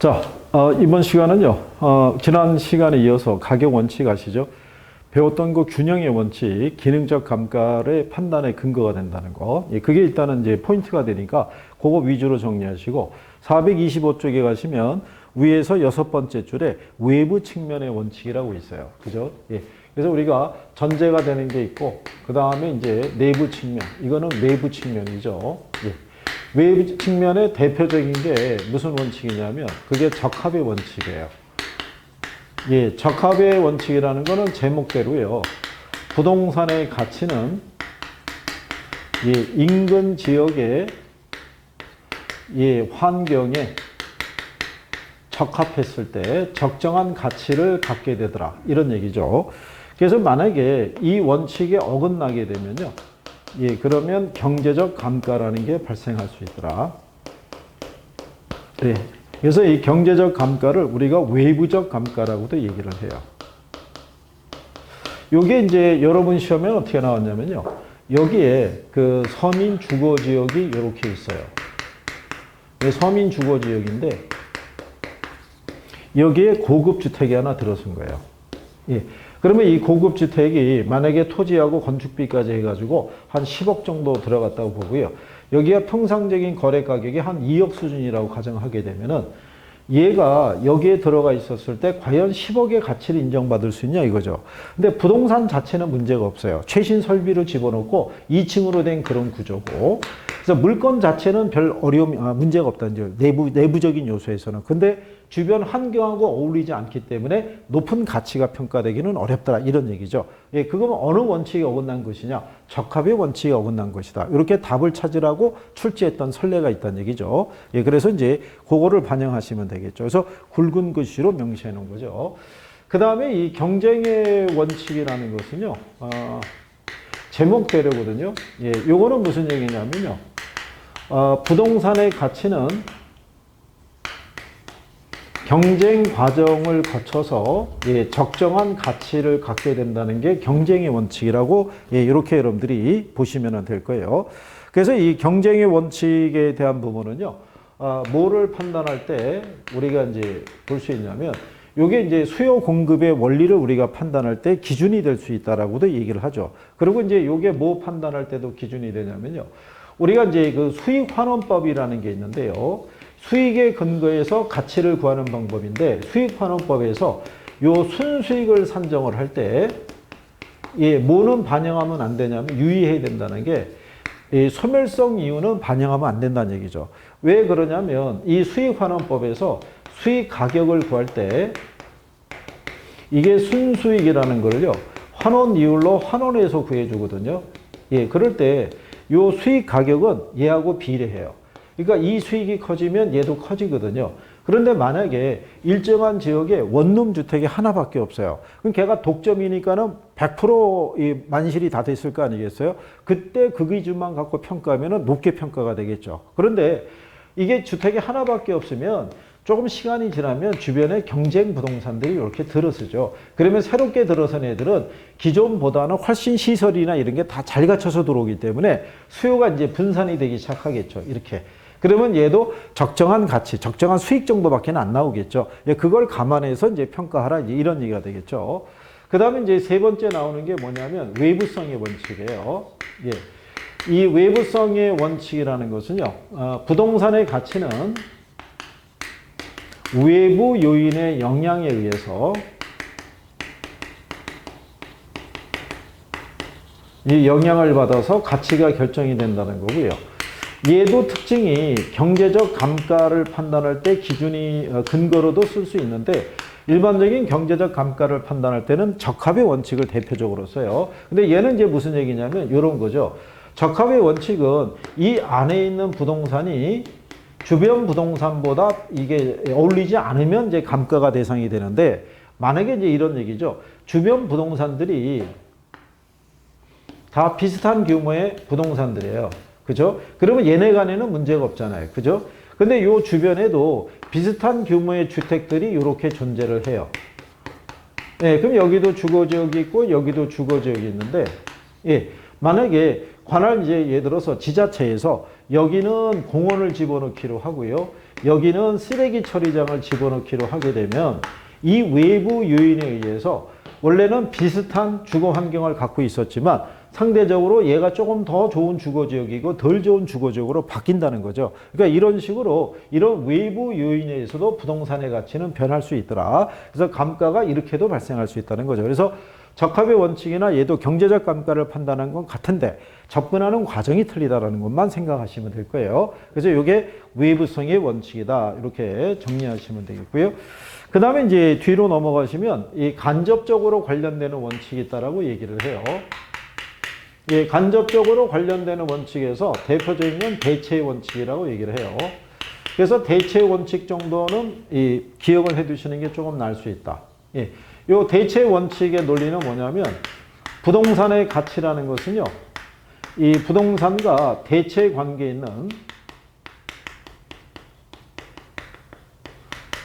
자, 어, 이번 시간은요, 어, 지난 시간에 이어서 가격 원칙 아시죠? 배웠던 그 균형의 원칙, 기능적 감가의 판단의 근거가 된다는 거. 예, 그게 일단은 이제 포인트가 되니까 그거 위주로 정리하시고 425쪽에 가시면 위에서 여섯 번째 줄에 외부 측면의 원칙이라고 있어요. 그죠? 예. 그래서 우리가 전제가 되는 게 있고, 그 다음에 이제 내부 측면. 이거는 내부 측면이죠. 예. 외부 측면의 대표적인 게 무슨 원칙이냐면, 그게 적합의 원칙이에요. 예, 적합의 원칙이라는 거는 제목대로요. 부동산의 가치는 예, 인근 지역의 예, 환경에 적합했을 때 적정한 가치를 갖게 되더라. 이런 얘기죠. 그래서 만약에 이 원칙에 어긋나게 되면요. 예, 그러면 경제적 감가라는 게 발생할 수 있더라. 네. 그래서 이 경제적 감가를 우리가 외부적 감가라고도 얘기를 해요. 요게 이제 여러분 시험에 어떻게 나왔냐면요. 여기에 그 서민 주거 지역이 이렇게 있어요. 네, 서민 주거 지역인데 여기에 고급 주택이 하나 들어선 거예요. 예. 그러면 이 고급 주택이 만약에 토지하고 건축비까지 해가지고 한 10억 정도 들어갔다고 보고요. 여기에 평상적인 거래 가격이 한 2억 수준이라고 가정하게 되면은 얘가 여기에 들어가 있었을 때 과연 10억의 가치를 인정받을 수 있냐 이거죠. 근데 부동산 자체는 문제가 없어요. 최신 설비를 집어넣고 2층으로 된 그런 구조고. 그래서 물건 자체는 별 어려움, 아, 문제가 없다는 점. 내부, 내부적인 요소에서는. 근데 주변 환경하고 어울리지 않기 때문에 높은 가치가 평가되기는 어렵더라. 이런 얘기죠. 예, 그거는 어느 원칙에 어긋난 것이냐? 적합의 원칙에 어긋난 것이다. 이렇게 답을 찾으라고 출제했던 선례가 있다는 얘기죠. 예, 그래서 이제 그거를 반영하시면 되겠 죠. 그래서 굵은 글씨로 명시해 놓은 거죠. 그 다음에 이 경쟁의 원칙이라는 것은요, 어, 제목대로거든요. 예, 요거는 무슨 얘기냐면요. 어, 부동산의 가치는 경쟁 과정을 거쳐서 예, 적정한 가치를 갖게 된다는 게 경쟁의 원칙이라고 예, 이렇게 여러분들이 보시면 될 거예요. 그래서 이 경쟁의 원칙에 대한 부분은요, 아, 뭐를 판단할 때 우리가 이제 볼 수 있냐면, 요게 이제 수요 공급의 원리를 우리가 판단할 때 기준이 될 수 있다라고도 얘기를 하죠. 그리고 이제 요게 뭐 판단할 때도 기준이 되냐면요. 우리가 이제 그 수익 환원법이라는 게 있는데요. 수익에 근거해서 가치를 구하는 방법인데 수익 환원법에서 요 순수익을 산정을 할 때 예, 뭐는 반영하면 안 되냐면 유의해야 된다는 게이 소멸성 이유는 반영하면 안 된다는 얘기죠. 왜 그러냐면 이 수익 환원법에서 수익 가격을 구할 때 이게 순수익이라는 걸요. 환원 이율로 환원해서 구해 주거든요. 예, 그럴 때 요 수익 가격은 얘하고 비례해요. 그러니까 이 수익이 커지면 얘도 커지거든요. 그런데 만약에 일정한 지역에 원룸 주택이 하나밖에 없어요. 그럼 걔가 독점이니까는 100%이 만실이 다 됐을 거 아니겠어요? 그때 그 기준만 갖고 평가하면 높게 평가가 되겠죠. 그런데 이게 주택이 하나밖에 없으면 조금 시간이 지나면 주변에 경쟁 부동산들이 이렇게 들어서죠. 그러면 새롭게 들어선 애들은 기존보다는 훨씬 시설이나 이런 게 다 잘 갖춰서 들어오기 때문에 수요가 이제 분산이 되기 시작하겠죠. 이렇게. 그러면 얘도 적정한 가치, 적정한 수익 정도밖에 안 나오겠죠. 예, 그걸 감안해서 이제 평가하라 이제 이런 얘기가 되겠죠. 그 다음에 이제 세 번째 나오는 게 뭐냐면 외부성의 원칙이에요. 예. 이 외부성의 원칙이라는 것은요, 어, 부동산의 가치는 외부 요인의 영향에 의해서 이 영향을 받아서 가치가 결정이 된다는 거고요. 얘도 특징이 경제적 감가를 판단할 때 기준이 어, 근거로도 쓸 수 있는데 일반적인 경제적 감가를 판단할 때는 적합의 원칙을 대표적으로 써요. 근데 얘는 이제 무슨 얘기냐면 이런 거죠. 적합의 원칙은 이 안에 있는 부동산이 주변 부동산보다 이게 어울리지 않으면 이제 감가가 대상이 되는데 만약에 이제 이런 얘기죠. 주변 부동산들이 다 비슷한 규모의 부동산들이에요. 그죠? 그러면 얘네 간에는 문제가 없잖아요. 그죠? 근데 요 주변에도 비슷한 규모의 주택들이 이렇게 존재를 해요. 예, 그럼 여기도 주거 지역이 있고 여기도 주거 지역이 있는데, 예, 만약에 관할 이제 예를 들어서 지자체에서 여기는 공원을 집어넣기로 하고요. 여기는 쓰레기 처리장을 집어넣기로 하게 되면 이 외부 요인에 의해서 원래는 비슷한 주거 환경을 갖고 있었지만 상대적으로 얘가 조금 더 좋은 주거 지역이고 덜 좋은 주거 지역으로 바뀐다는 거죠. 그러니까 이런 식으로 이런 외부 요인에 의해서도 부동산의 가치는 변할 수 있더라. 그래서 감가가 이렇게도 발생할 수 있다는 거죠. 그래서 적합의 원칙이나 얘도 경제적 감가를 판단한 건 같은데 접근하는 과정이 틀리다라는 것만 생각하시면 될 거예요. 그래서 이게 외부성의 원칙이다. 이렇게 정리하시면 되겠고요. 그 다음에 이제 뒤로 넘어가시면 이 간접적으로 관련되는 원칙이 있다라고 얘기를 해요. 예, 간접적으로 관련되는 원칙에서 대표적인 건 대체의 원칙이라고 얘기를 해요. 그래서 대체의 원칙 정도는 이 기억을 해 두시는 게 조금 나을 수 있다. 예. 요 대체 원칙의 논리는 뭐냐면 부동산의 가치라는 것은요. 이 부동산과 대체 관계에 있는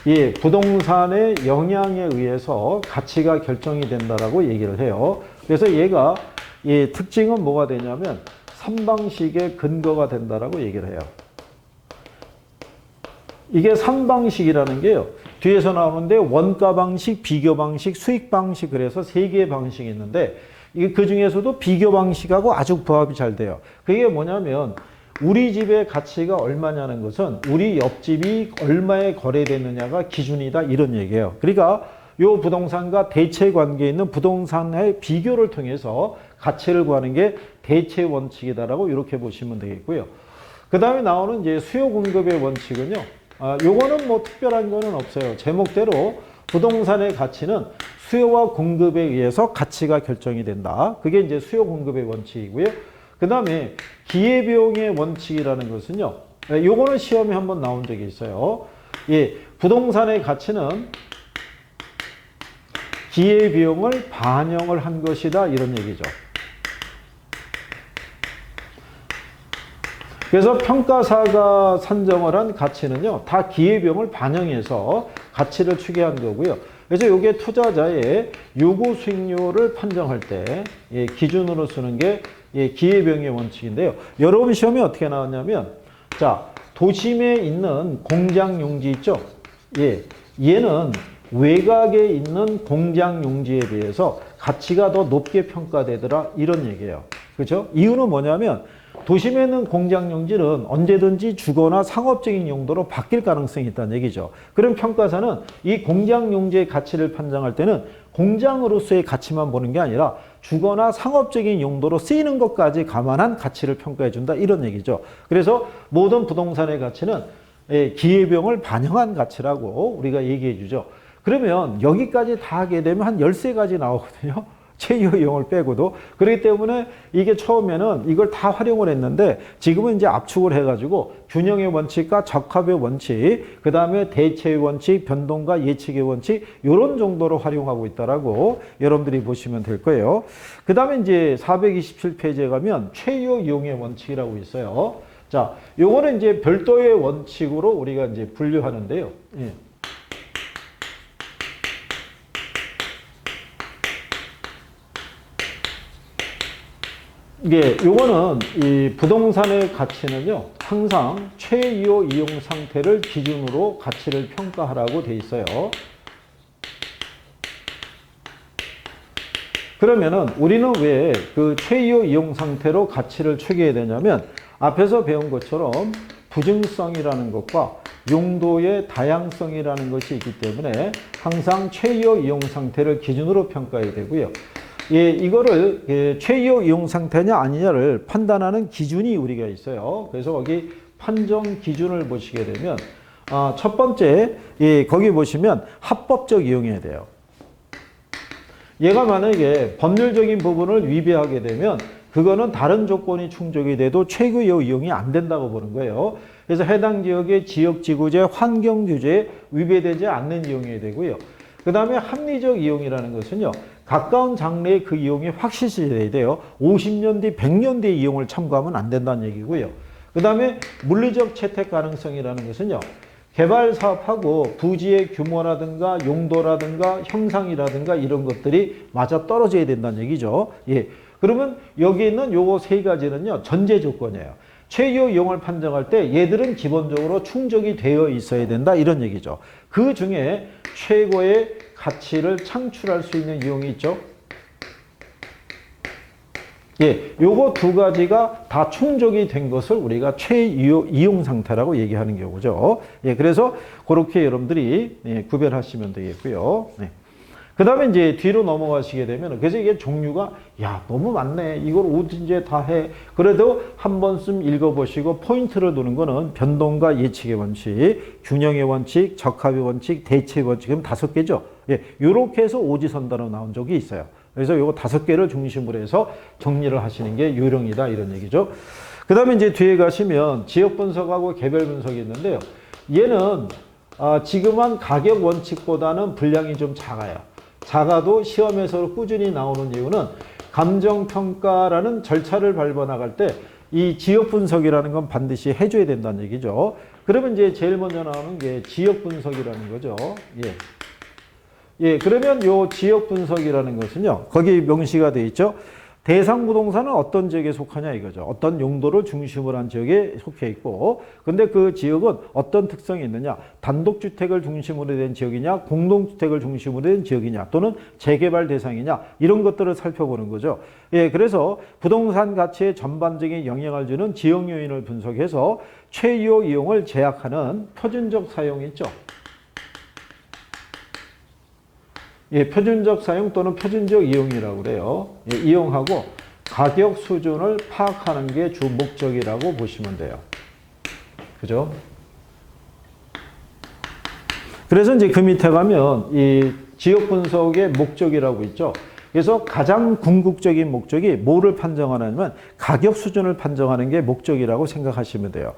이 부동산의 영향에 의해서 가치가 결정이 된다라고 얘기를 해요. 그래서 얘가 이 특징은 뭐가 되냐면 삼방식의 근거가 된다라고 얘기를 해요. 이게 삼방식이라는 게요. 뒤에서 나오는데 원가 방식, 비교 방식, 수익 방식 그래서 세 개의 방식이 있는데 그 중에서도 비교 방식하고 아주 부합이 잘 돼요. 그게 뭐냐면 우리 집의 가치가 얼마냐는 것은 우리 옆집이 얼마에 거래됐느냐가 기준이다 이런 얘기예요. 그러니까 요 부동산과 대체 관계에 있는 부동산의 비교를 통해서 가치를 구하는 게 대체 원칙이다라고 이렇게 보시면 되겠고요. 그 다음에 나오는 이제 수요 공급의 원칙은요. 아, 요거는 뭐 특별한 거는 없어요. 제목대로 부동산의 가치는 수요와 공급에 의해서 가치가 결정이 된다. 그게 이제 수요 공급의 원칙이고요. 그 다음에 기회비용의 원칙이라는 것은요. 예, 요거는 시험에 한번 나온 적이 있어요. 예, 부동산의 가치는 기회비용을 반영을 한 것이다. 이런 얘기죠. 그래서 평가사가 산정을 한 가치는요, 다 기회비용을 반영해서 가치를 추계한 거고요. 그래서 이게 투자자의 요구 수익률을 판정할 때 예, 기준으로 쓰는 게 예, 기회비용의 원칙인데요. 여러분 시험에 어떻게 나왔냐면, 자, 도심에 있는 공장 용지 있죠? 예, 얘는 외곽에 있는 공장 용지에 비해서 가치가 더 높게 평가되더라. 이런 얘기예요. 그렇죠? 이유는 뭐냐면, 도심에 있는 공장 용지는 언제든지 주거나 상업적인 용도로 바뀔 가능성이 있다는 얘기죠. 그럼 평가사는 이 공장 용지의 가치를 판정할 때는 공장으로서의 가치만 보는 게 아니라 주거나 상업적인 용도로 쓰이는 것까지 감안한 가치를 평가해 준다 이런 얘기죠. 그래서 모든 부동산의 가치는 예, 기회비용을 반영한 가치라고 우리가 얘기해 주죠. 그러면 여기까지 다 하게 되면 한 13가지 나오거든요. 최유 이용을 빼고도 그렇기 때문에 이게 처음에는 이걸 다 활용을 했는데 지금은 이제 압축을 해가지고 균형의 원칙과 적합의 원칙 그 다음에 대체의 원칙 변동과 예측의 원칙 이런 정도로 활용하고 있다라고 여러분들이 보시면 될 거예요. 그 다음에 이제 427페이지에 가면 최유 이용의 원칙이라고 있어요. 자 요거는 이제 별도의 원칙으로 우리가 이제 분류하는데요. 예. 이게 요거는 이 부동산의 가치는요 항상 최이호 이용 상태를 기준으로 가치를 평가하라고 돼 있어요. 그러면은 우리는 왜 그 최이호 이용 상태로 가치를 추계해야 되냐면 앞에서 배운 것처럼 부증성이라는 것과 용도의 다양성이라는 것이 있기 때문에 항상 최이호 이용 상태를 기준으로 평가해야 되고요. 예, 이거를 예, 최이호 이용 상태냐 아니냐를 판단하는 기준이 우리가 있어요. 그래서 거기 판정 기준을 보시게 되면 아, 첫 번째 예, 거기 보시면 합법적 이용해야 돼요. 얘가 만약에 법률적인 부분을 위배하게 되면 그거는 다른 조건이 충족이 돼도 최고의 이용이 안 된다고 보는 거예요. 그래서 해당 지역의 지역지구제 환경규제에 위배되지 않는 이용이 되고요. 그 다음에 합리적 이용이라는 것은요. 가까운 장래에 그 이용이 확실시 돼야 돼요. 50년 뒤, 100년 뒤에 이용을 참고하면 안 된다는 얘기고요. 그 다음에 물리적 채택 가능성이라는 것은요. 개발 사업하고 부지의 규모라든가 용도라든가 형상이라든가 이런 것들이 맞아 떨어져야 된다는 얘기죠. 예. 그러면 여기 있는 요거 세 가지는요. 전제 조건이에요. 최유 이용을 판정할 때 얘들은 기본적으로 충족이 되어 있어야 된다 이런 얘기죠. 그 중에 최고의 가치를 창출할 수 있는 이용이 있죠. 예, 요거 두 가지가 다 충족이 된 것을 우리가 최이용 상태라고 얘기하는 경우죠. 예, 그래서 그렇게 여러분들이 예, 구별하시면 되겠고요. 네. 그 다음에 이제 뒤로 넘어가시게 되면, 그래서 이게 종류가, 야, 너무 많네. 이걸 어딘지 다 해. 그래도 한 번쯤 읽어보시고 포인트를 두는 거는 변동과 예측의 원칙, 균형의 원칙, 적합의 원칙, 대체의 원칙, 그럼 다섯 개죠. 예, 요렇게 해서 오지선다로 나온 적이 있어요. 그래서 요거 다섯 개를 중심으로 해서 정리를 하시는 게 요령이다 이런 얘기죠. 그 다음에 이제 뒤에 가시면 지역 분석하고 개별 분석이 있는데요. 얘는 아, 지금 한 가격 원칙보다는 분량이 좀 작아요. 작아도 시험에서 꾸준히 나오는 이유는 감정평가라는 절차를 밟아 나갈 때 이 지역 분석이라는 건 반드시 해줘야 된다는 얘기죠. 그러면 이제 제일 먼저 나오는 게 지역 분석이라는 거죠. 예. 예, 그러면 요 지역 분석이라는 것은요, 거기 명시가 돼 있죠. 대상 부동산은 어떤 지역에 속하냐 이거죠. 어떤 용도를 중심으로 한 지역에 속해 있고, 근데 그 지역은 어떤 특성이 있느냐? 단독주택을 중심으로 된 지역이냐, 공동주택을 중심으로 된 지역이냐, 또는 재개발 대상이냐, 이런 것들을 살펴보는 거죠. 예, 그래서 부동산 가치에 전반적인 영향을 주는 지역 요인을 분석해서 최요 이용을 제약하는 표준적 사용이 있죠. 예, 표준적 사용 또는 표준적 이용이라고 그래요. 예, 이용하고 가격 수준을 파악하는 게 주 목적이라고 보시면 돼요. 그죠? 그래서 이제 그 밑에 가면 이 지역 분석의 목적이라고 있죠. 그래서 가장 궁극적인 목적이 뭐를 판정하냐면 가격 수준을 판정하는 게 목적이라고 생각하시면 돼요.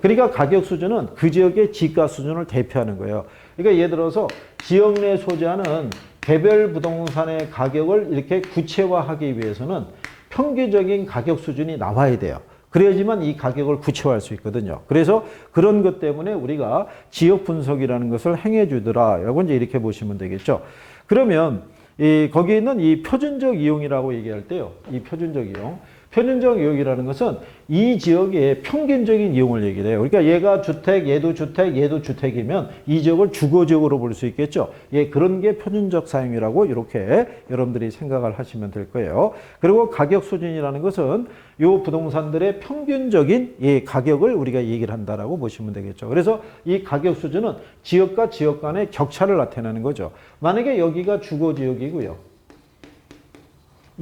그러니까 가격 수준은 그 지역의 지가 수준을 대표하는 거예요. 그러니까 예를 들어서 지역 내 소재하는 개별 부동산의 가격을 이렇게 구체화하기 위해서는 평균적인 가격 수준이 나와야 돼요. 그래야지만 이 가격을 구체화할 수 있거든요. 그래서 그런 것 때문에 우리가 지역 분석이라는 것을 행해 주더라. 라고 이제 이렇게 보시면 되겠죠. 그러면 이 거기 있는 이 표준적 이용이라고 얘기할 때요. 이 표준적 이용. 표준적 이용이라는 것은 이 지역의 평균적인 이용을 얘기를 해요. 그러니까 얘가 주택, 얘도 주택, 얘도 주택이면 이 지역을 주거지역으로 볼 수 있겠죠. 예, 그런 게 표준적 사용이라고 이렇게 여러분들이 생각을 하시면 될 거예요. 그리고 가격 수준이라는 것은 요 부동산들의 평균적인 예, 가격을 우리가 얘기를 한다라고 보시면 되겠죠. 그래서 이 가격 수준은 지역과 지역 간의 격차를 나타내는 거죠. 만약에 여기가 주거지역이고요.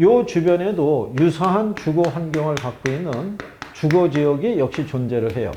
요 주변에도 유사한 주거 환경을 갖고 있는 주거 지역이 역시 존재를 해요.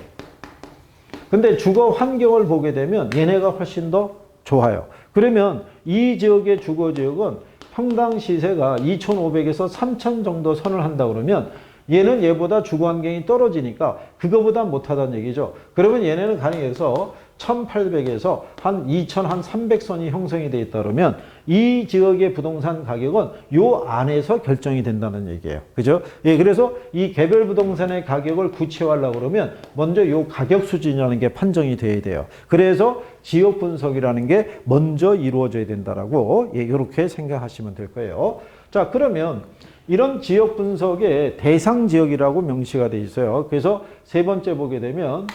근데 주거 환경을 보게 되면 얘네가 훨씬 더 좋아요. 그러면 이 지역의 주거 지역은 평당 시세가 2,500에서 3,000 정도 선을 한다 그러면 얘는 얘보다 주거 환경이 떨어지니까 그거보다 못하다는 얘기죠. 그러면 얘네는 가능해서 1800에서 한 2000, 한 300선이 형성이 되어 있다 그러면 이 지역의 부동산 가격은 요 안에서 결정이 된다는 얘기예요. 그죠? 예, 그래서 이 개별 부동산의 가격을 구체화하려고 그러면 먼저 요 가격 수준이라는 게 판정이 돼야 돼요. 그래서 지역 분석이라는 게 먼저 이루어져야 된다라고 예, 이렇게 생각하시면 될 거예요. 자, 그러면 이런 지역 분석의 대상 지역이라고 명시가 돼 있어요. 그래서 세 번째 보게 되면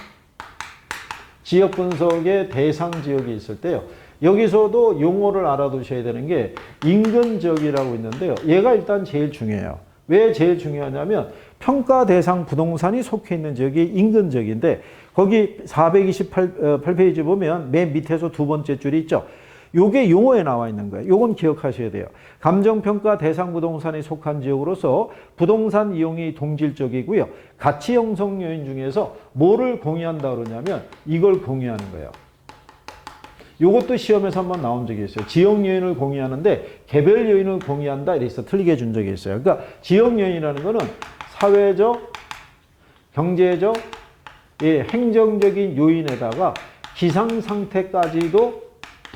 지역 분석의 대상 지역이 있을 때요. 여기서도 용어를 알아두셔야 되는 게 인근 지역이라고 있는데요. 얘가 일단 제일 중요해요. 왜 제일 중요하냐면 평가 대상 부동산이 속해 있는 지역이 인근 지역인데 거기 428페이지 보면 맨 밑에서 두 번째 줄이 있죠. 요게 용어에 나와 있는 거예요. 요건 기억하셔야 돼요. 감정평가 대상 부동산에 속한 지역으로서 부동산 이용이 동질적이고요. 가치 형성 요인 중에서 뭐를 공유한다 그러냐면 이걸 공유하는 거예요. 요것도 시험에서 한번 나온 적이 있어요. 지역 요인을 공유하는데 개별 요인을 공유한다 이래서 틀리게 준 적이 있어요. 그러니까 지역 요인이라는 거는 사회적, 경제적, 예, 행정적인 요인에다가 기상 상태까지도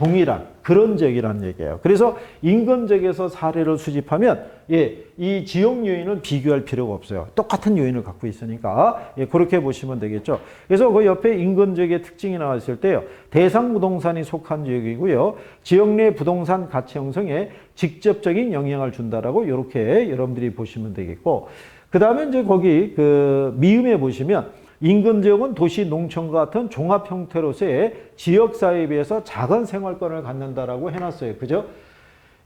동일한 그런 지역이라는 얘기예요. 그래서 인근 지역에서 사례를 수집하면 예, 이 지역 요인은 비교할 필요가 없어요. 똑같은 요인을 갖고 있으니까 예, 그렇게 보시면 되겠죠. 그래서 그 옆에 인근 지역의 특징이 나왔을 때요. 대상 부동산이 속한 지역이고요. 지역 내 부동산 가치 형성에 직접적인 영향을 준다라고 이렇게 여러분들이 보시면 되겠고 그 다음에 이제 거기 그 미음에 보시면 인근 지역은 도시 농촌과 같은 종합 형태로서의 지역 사회에 비해서 작은 생활권을 갖는다라고 해놨어요. 그죠?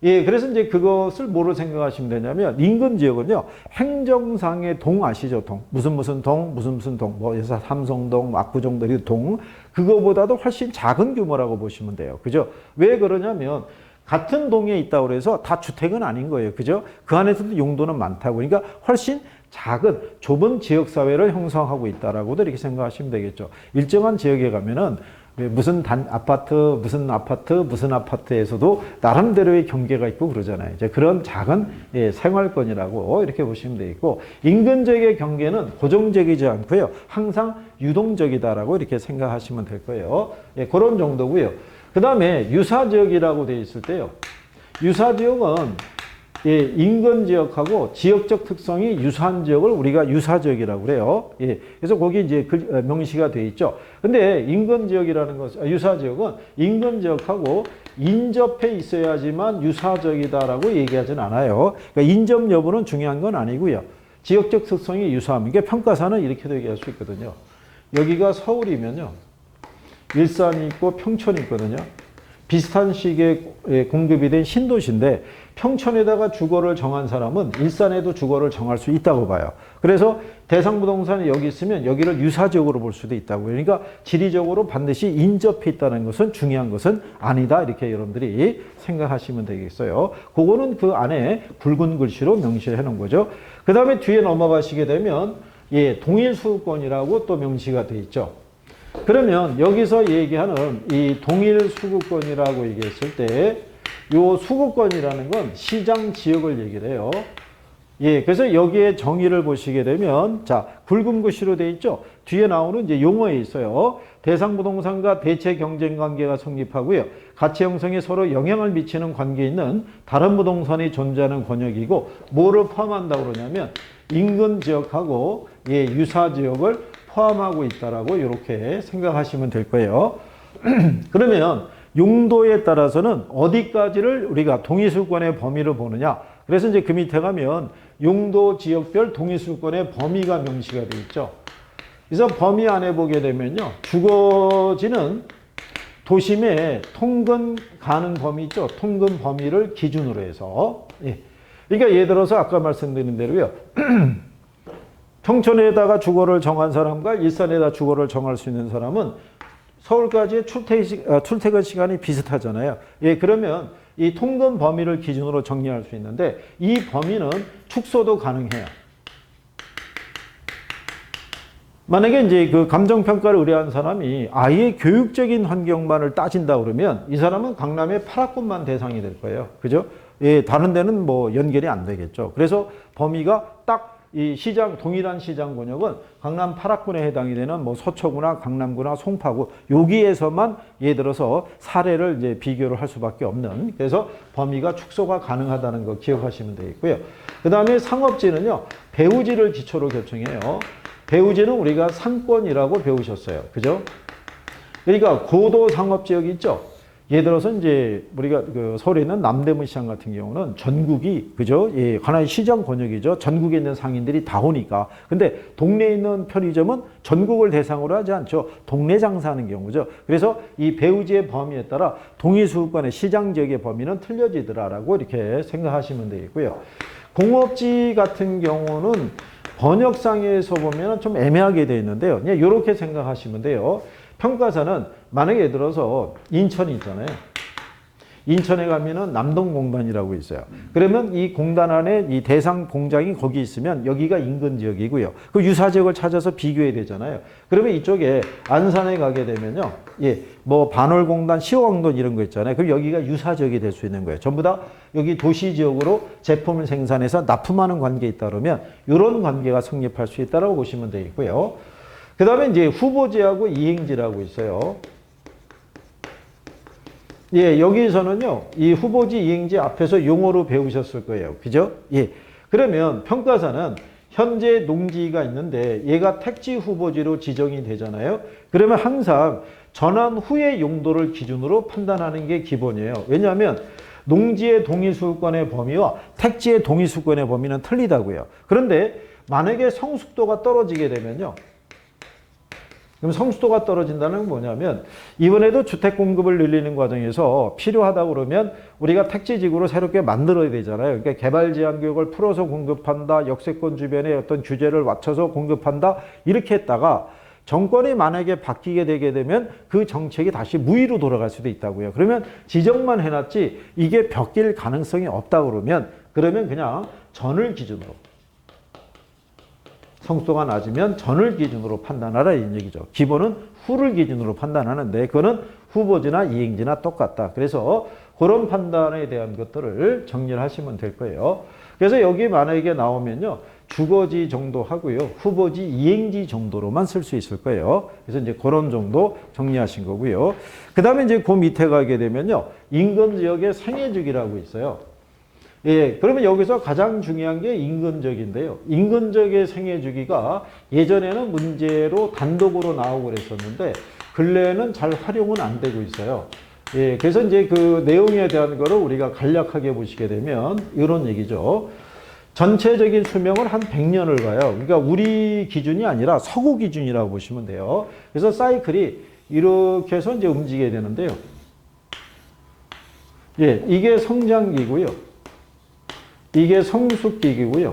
예, 그래서 이제 그것을 뭐로 생각하시면 되냐면 인근 지역은요 행정상의 동 아시죠? 동. 무슨 무슨 동 무슨 무슨 동뭐 여기서 삼성동 뭐 압구정동 이 동. 그거보다도 훨씬 작은 규모라고 보시면 돼요. 그죠? 왜 그러냐면 같은 동에 있다고 그래서 다 주택은 아닌 거예요. 그죠? 그 안에서도 용도는 많다고. 그러니까 훨씬 작은 좁은 지역 사회를 형성하고 있다라고도 이렇게 생각하시면 되겠죠 일정한 지역에 가면은 왜 무슨 단 아파트 무슨 아파트 무슨 아파트에서도 나름대로의 경계가 있고 그러잖아요. 이제 그런 작은 예, 생활권이라고 이렇게 보시면 되겠고 인근 지역의 경계는 고정적이지 않고요. 항상 유동적이다라고 이렇게 생각하시면 될 거예요. 예, 그런 정도고요. 그다음에 유사 지역이라고 되어 있을 때요. 유사 지역은 예, 인근 지역하고 지역적 특성이 유사한 지역을 우리가 유사 지역이라고 그래요. 예, 그래서 거기 이제 그 어, 명시가 돼 있죠. 근데 인근 지역이라는 것, 아, 유사 지역은 인근 지역하고 인접해 있어야지만 유사 지역이다라고 얘기하진 않아요. 그러니까 인접 여부는 중요한 건 아니고요. 지역적 특성이 유사함. 이게 평가사는 이렇게도 얘기할 수 있거든요. 여기가 서울이면요. 일산이 있고 평촌이 있거든요. 비슷한 시기에 공급이 된 신도시인데 평촌에다가 주거를 정한 사람은 일산에도 주거를 정할 수 있다고 봐요. 그래서 대상부동산이 여기 있으면 여기를 유사적으로 볼 수도 있다고. 그러니까 지리적으로 반드시 인접해 있다는 것은 중요한 것은 아니다. 이렇게 여러분들이 생각하시면 되겠어요. 그거는 그 안에 굵은 글씨로 명시해 놓은 거죠. 그 다음에 뒤에 넘어가시게 되면 예, 동일 수급권이라고 또 명시가 돼 있죠. 그러면 여기서 얘기하는 이 동일 수급권이라고 얘기했을 때요 수급권이라는 건 시장 지역을 얘기를 해요. 예, 그래서 여기에 정의를 보시게 되면 자, 굵은 글씨로 돼 있죠. 뒤에 나오는 이제 용어에 있어요. 대상 부동산과 대체 경쟁 관계가 성립하고요. 가치 형성에 서로 영향을 미치는 관계에 있는 다른 부동산이 존재하는 권역이고 뭐를 포함한다고 그러냐면 인근 지역하고 예, 유사 지역을 포함하고 있다라고 이렇게 생각하시면 될 거예요. 그러면 용도에 따라서는 어디까지를 우리가 동의수권의 범위를 보느냐. 그래서 이제 그 밑에 가면 용도 지역별 동의수권의 범위가 명시가 되어 있죠. 그래서 범위 안에 보게 되면요. 주거지는 도심의 통근 가는 범위 있죠. 통근 범위를 기준으로 해서. 예. 그러니까 예를 들어서 아까 말씀드린 대로요. 평촌에다가 주거를 정한 사람과 일산에다 주거를 정할 수 있는 사람은 서울까지의 출퇴, 어, 출퇴근 시간이 비슷하잖아요. 예, 그러면 이 통근 범위를 기준으로 정리할 수 있는데 이 범위는 축소도 가능해요. 만약에 이제 그 감정평가를 의뢰한 사람이 아예 교육적인 환경만을 따진다 그러면 이 사람은 강남의 8학군만 대상이 될 거예요. 그죠? 예, 다른 데는 뭐 연결이 안 되겠죠. 그래서 범위가 딱 이 시장, 동일한 시장 권역은 강남 8학군에 해당이 되는 뭐 서초구나 강남구나 송파구 여기에서만 예를 들어서 사례를 이제 비교를 할 수밖에 없는 그래서 범위가 축소가 가능하다는 거 기억하시면 되겠고요. 그 다음에 상업지는요, 배우지를 기초로 결정해요. 배우지는 우리가 상권이라고 배우셨어요. 그죠? 그러니까 고도 상업 지역이 있죠. 예를 들어서 이제 우리가 그 서울에 있는 남대문 시장 같은 경우는 전국이 그죠? 예, 하나의 시장 권역이죠. 전국에 있는 상인들이 다 오니까. 근데 동네에 있는 편의점은 전국을 대상으로 하지 않죠. 동네 장사하는 경우죠. 그래서 이 배우지의 범위에 따라 동의수급권의 시장 지역의 범위는 틀려지더라라고 이렇게 생각하시면 되겠고요. 공업지 같은 경우는 번역상에서 보면 좀 애매하게 되어 있는데요. 그냥 이렇게 생각하시면 돼요. 평가사는 만약에 예를 들어서 인천이 있잖아요. 인천에 가면은 남동공단이라고 있어요. 그러면 이 공단 안에 이 대상 공장이 거기 있으면 여기가 인근 지역이고요. 그 유사 지역을 찾아서 비교해야 되잖아요. 그러면 이쪽에 안산에 가게 되면요. 예, 뭐 반월공단, 시호강돈 이런 거 있잖아요. 그럼 여기가 유사 지역이 될 수 있는 거예요. 전부 다 여기 도시 지역으로 제품을 생산해서 납품하는 관계에 그러면 이런 관계가 성립할 수 있다라고 보시면 되겠고요. 그 다음에 이제 후보지하고 이행지라고 있어요. 예, 여기서는요, 이 후보지 이행지 앞에서 용어로 배우셨을 거예요. 그죠? 예. 그러면 평가사는 현재 농지가 있는데 얘가 택지 후보지로 지정이 되잖아요. 그러면 항상 전환 후의 용도를 기준으로 판단하는 게 기본이에요. 왜냐하면 농지의 동의수권의 범위와 택지의 동의수권의 범위는 틀리다고요. 그런데 만약에 성숙도가 떨어지게 되면요. 그럼 성숙도가 떨어진다는 건 뭐냐면 이번에도 주택 공급을 늘리는 과정에서 필요하다 그러면 우리가 택지지구로 새롭게 만들어야 되잖아요. 그러니까 개발 제한 구역을 풀어서 공급한다. 역세권 주변에 어떤 규제를 맞춰서 공급한다. 이렇게 했다가 정권이 만약에 바뀌게 되게 되면 그 정책이 다시 무위로 돌아갈 수도 있다고요. 그러면 지정만 해놨지 이게 벽길 가능성이 없다 그러면 그러면 그냥 전을 기준으로 성수도가 낮으면 전을 기준으로 판단하라 이 얘기죠. 기본은 후를 기준으로 판단하는데 그거는 후보지나 이행지나 똑같다. 그래서 그런 판단에 대한 것들을 정리를 하시면 될 거예요. 그래서 여기 만약에 나오면요. 주거지 정도 하고요. 후보지 이행지 정도로만 쓸 수 있을 거예요. 그래서 이제 그런 정도 정리하신 거고요. 그 다음에 이제 그 밑에 가게 되면요. 인근 지역의 생애주기라고 있어요. 예, 그러면 여기서 가장 중요한 게 인근적인데요. 인근적의 생애 주기가 예전에는 문제로 단독으로 나오고 그랬었는데 근래에는 잘 활용은 안 되고 있어요. 예, 그래서 이제 그 내용에 대한 거를 우리가 간략하게 보시게 되면 이런 얘기죠. 전체적인 수명을 한 100년을 봐요. 그러니까 우리 기준이 아니라 서구 기준이라고 보시면 돼요. 그래서 사이클이 이렇게 해서 이제 움직이게 되는데요. 예, 이게 성장기고요. 이게 성숙기기고요.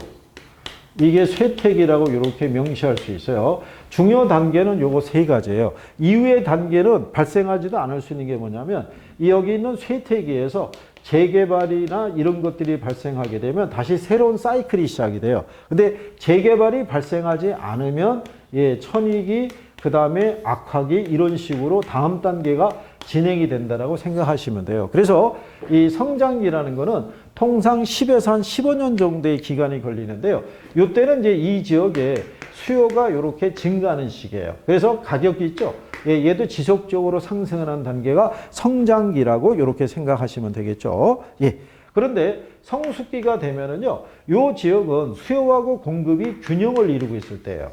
이게 쇠퇴기라고 이렇게 명시할 수 있어요. 중요 단계는 요거 세 가지예요. 이후의 단계는 발생하지도 않을 수 있는 게 뭐냐면 이 여기 있는 쇠퇴기에서 재개발이나 이런 것들이 발생하게 되면 다시 새로운 사이클이 시작이 돼요. 근데 재개발이 발생하지 않으면 예, 천익이 그 다음에 악화기 이런 식으로 다음 단계가 진행이 된다라고 생각하시면 돼요. 그래서 이 성장기라는 거는 통상 10에서 한 15년 정도의 기간이 걸리는데요. 이때는 이제 이 지역에 수요가 이렇게 증가하는 시기예요. 그래서 가격이 있죠. 예, 얘도 지속적으로 상승하는 단계가 성장기라고 이렇게 생각하시면 되겠죠. 예. 그런데 성숙기가 되면은요, 요 지역은 수요하고 공급이 균형을 이루고 있을 때예요.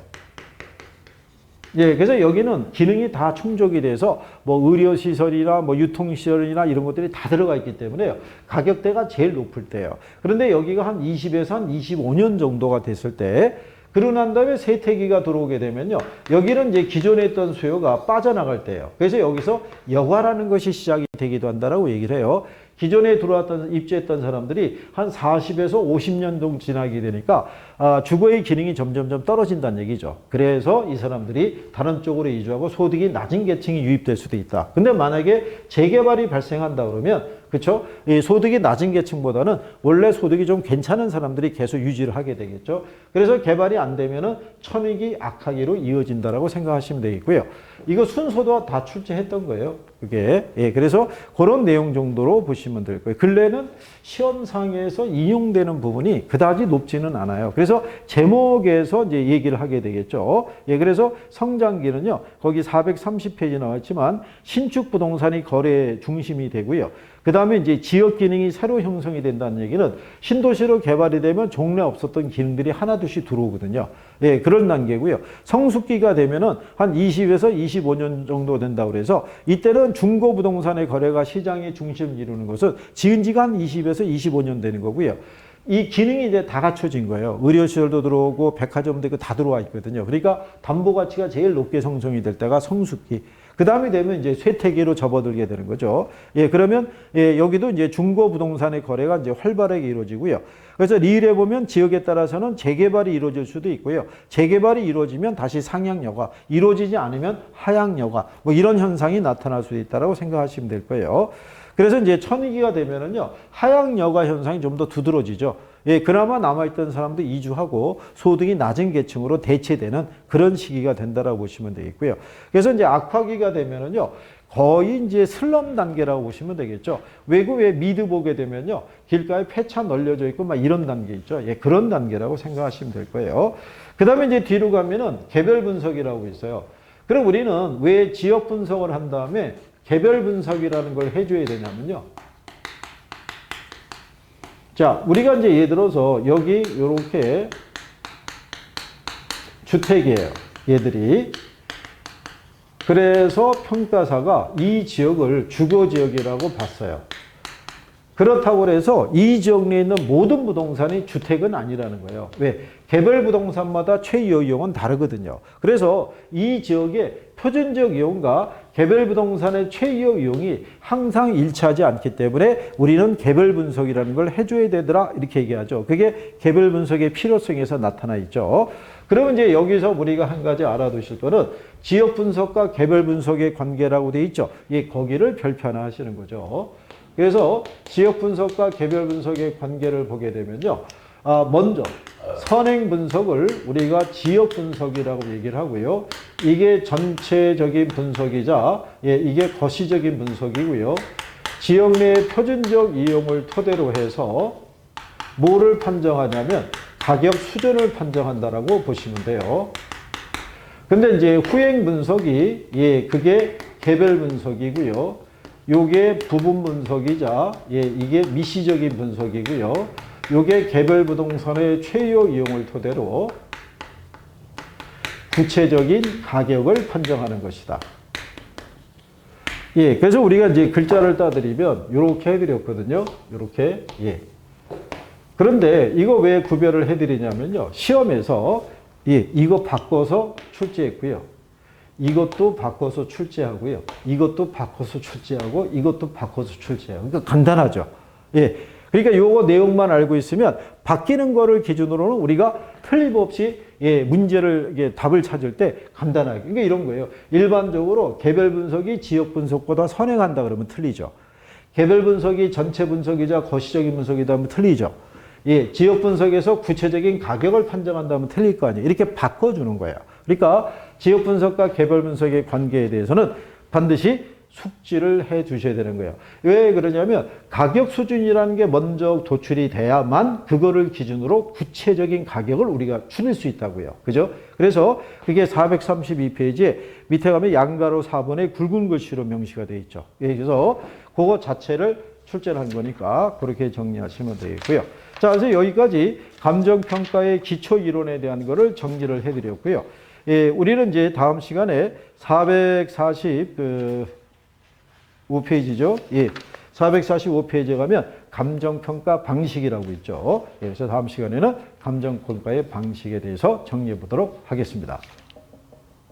예, 그래서 여기는 기능이 다 충족이 돼서 뭐 의료시설이나 뭐 유통시설이나 이런 것들이 다 들어가 있기 때문에요. 가격대가 제일 높을 때예요. 그런데 여기가 한 20에서 한 25년 정도가 됐을 때 그러고 난 다음에 세태기가 들어오게 되면요. 여기는 이제 기존에 있던 수요가 빠져나갈 때예요. 그래서 여기서 여과라는 것이 시작이 되기도 한다라고 얘기를 해요. 기존에 들어왔던 입주했던 사람들이 한 40에서 50년 정도 지나게 되니까 아, 주거의 기능이 점점점 떨어진다는 얘기죠. 그래서 이 사람들이 다른 쪽으로 이주하고 소득이 낮은 계층이 유입될 수도 있다. 근데 만약에 재개발이 발생한다 그러면 그렇죠? 이 소득이 낮은 계층보다는 원래 소득이 좀 괜찮은 사람들이 계속 유지를 하게 되겠죠. 그래서 개발이 안 되면은 천익이 악하기로 이어진다라고 생각하시면 되겠고요. 이거 순서도 다 출제했던 거예요. 그게 예, 그래서 그런 내용 정도로 보시면 될 거예요. 근래는 시험상에서 인용되는 부분이 그다지 높지는 않아요. 그래서 제목에서 이제 얘기를 하게 되겠죠. 예, 그래서 성장기는요. 거기 430페이지 나왔지만 신축 부동산이 거래 중심이 되고요. 그 다음에 이제 지역 기능이 새로 형성이 된다는 얘기는 신도시로 개발이 되면 종래 없었던 기능들이 하나둘씩 들어오거든요. 예, 그런 단계고요. 성숙기가 되면은 한 20에서 25년 정도 된다고 그래서 이때는 중고 부동산의 거래가 시장의 중심을 이루는 것은 지은 지가 한 20에서 25년 되는 거고요. 이 기능이 이제 다 갖춰진 거예요. 의료시설도 들어오고 백화점도 다 들어와 있거든요. 그러니까 담보 가치가 제일 높게 형성이 될 때가 성숙기. 그 다음에 되면 이제 쇠퇴기로 접어들게 되는 거죠. 예, 그러면 예, 여기도 이제 중고 부동산의 거래가 이제 활발하게 이루어지고요. 그래서 리을에 보면 지역에 따라서는 재개발이 이루어질 수도 있고요. 재개발이 이루어지면 다시 상향여가, 이루어지지 않으면 하향여가, 뭐 이런 현상이 나타날 수도 있다라고 생각하시면 될 거예요. 그래서 이제 천위기가 되면은요, 하향여가 현상이 좀 더 두드러지죠. 예, 그나마 남아있던 사람도 이주하고 소득이 낮은 계층으로 대체되는 그런 시기가 된다라고 보시면 되겠고요. 그래서 이제 악화기가 되면은요, 거의 이제 슬럼 단계라고 보시면 되겠죠. 외국에 미드 보게 되면요, 길가에 폐차 널려져 있고 막 이런 단계 있죠. 예, 그런 단계라고 생각하시면 될 거예요. 그 다음에 이제 뒤로 가면은 개별 분석이라고 있어요. 그럼 우리는 왜 지역 분석을 한 다음에 개별 분석이라는 걸 해줘야 되냐면요. 자, 우리가 이제 예를 들어서 여기 이렇게 주택이에요. 얘들이. 그래서 평가사가 이 지역을 주거 지역이라고 봤어요. 그렇다고 해서 이 지역 내에 있는 모든 부동산이 주택은 아니라는 거예요. 왜? 개별 부동산마다 최이용 이용은 다르거든요. 그래서 이 지역의 표준적 이용과 개별 부동산의 최이용 이용이 항상 일치하지 않기 때문에 우리는 개별 분석이라는 걸 해줘야 되더라 이렇게 얘기하죠. 그게 개별 분석의 필요성에서 나타나 있죠. 그러면 이제 여기서 우리가 한 가지 알아두실 거는 지역 분석과 개별 분석의 관계라고 돼 있죠. 예, 거기를 별편화 하시는 거죠. 그래서 지역 분석과 개별 분석의 관계를 보게 되면요. 아, 먼저 선행 분석을 우리가 지역 분석이라고 얘기를 하고요. 이게 전체적인 분석이자 예, 이게 거시적인 분석이고요. 지역 내의 표준적 이용을 토대로 해서 뭐를 판정하냐면 가격 수준을 판정한다라고 보시면 돼요. 근데 이제 후행 분석이 예, 그게 개별 분석이고요. 요게 부분 분석이자 예, 이게 미시적인 분석이고요. 요게 개별 부동산의 최요 이용을 토대로 구체적인 가격을 판정하는 것이다. 예, 그래서 우리가 이제 글자를 따드리면 이렇게 해드렸거든요. 이렇게 예. 그런데 이거 왜 구별을 해드리냐면요. 시험에서 예, 이거 바꿔서 출제했고요. 이것도 바꿔서 출제하고요. 이것도 바꿔서 출제하고 이것도 바꿔서 출제하고. 그러니까 간단하죠. 예. 그러니까 요거 내용만 알고 있으면 바뀌는 거를 기준으로는 우리가 틀림없이 예, 문제를 이게 답을 찾을 때 간단하게. 그러니까 이런 거예요. 일반적으로 개별 분석이 지역 분석보다 선행한다 그러면 틀리죠. 개별 분석이 전체 분석이자 거시적인 분석이다 하면 틀리죠. 예, 지역 분석에서 구체적인 가격을 판정한다면 틀릴 거 아니에요. 이렇게 바꿔주는 거예요. 그러니까 지역 분석과 개별 분석의 관계에 대해서는 반드시 숙지를 해 주셔야 되는 거예요. 왜 그러냐면 가격 수준이라는 게 먼저 도출이 돼야만 그거를 기준으로 구체적인 가격을 우리가 추릴 수 있다고요. 그죠? 그래서 그게 432페이지에 밑에 가면 양가로 4번에 굵은 글씨로 명시가 되어 있죠. 예, 그래서 그거 자체를 출제를 한 거니까 그렇게 정리하시면 되겠고요. 자, 그래서 여기까지 감정평가의 기초 이론에 대한 거를 정리를 해드렸고요. 예, 우리는 이제 다음 시간에 440, 그, 5페이지죠. 예. 445페이지에 가면 감정평가 방식이라고 있죠. 예, 그래서 다음 시간에는 감정평가의 방식에 대해서 정리해 보도록 하겠습니다.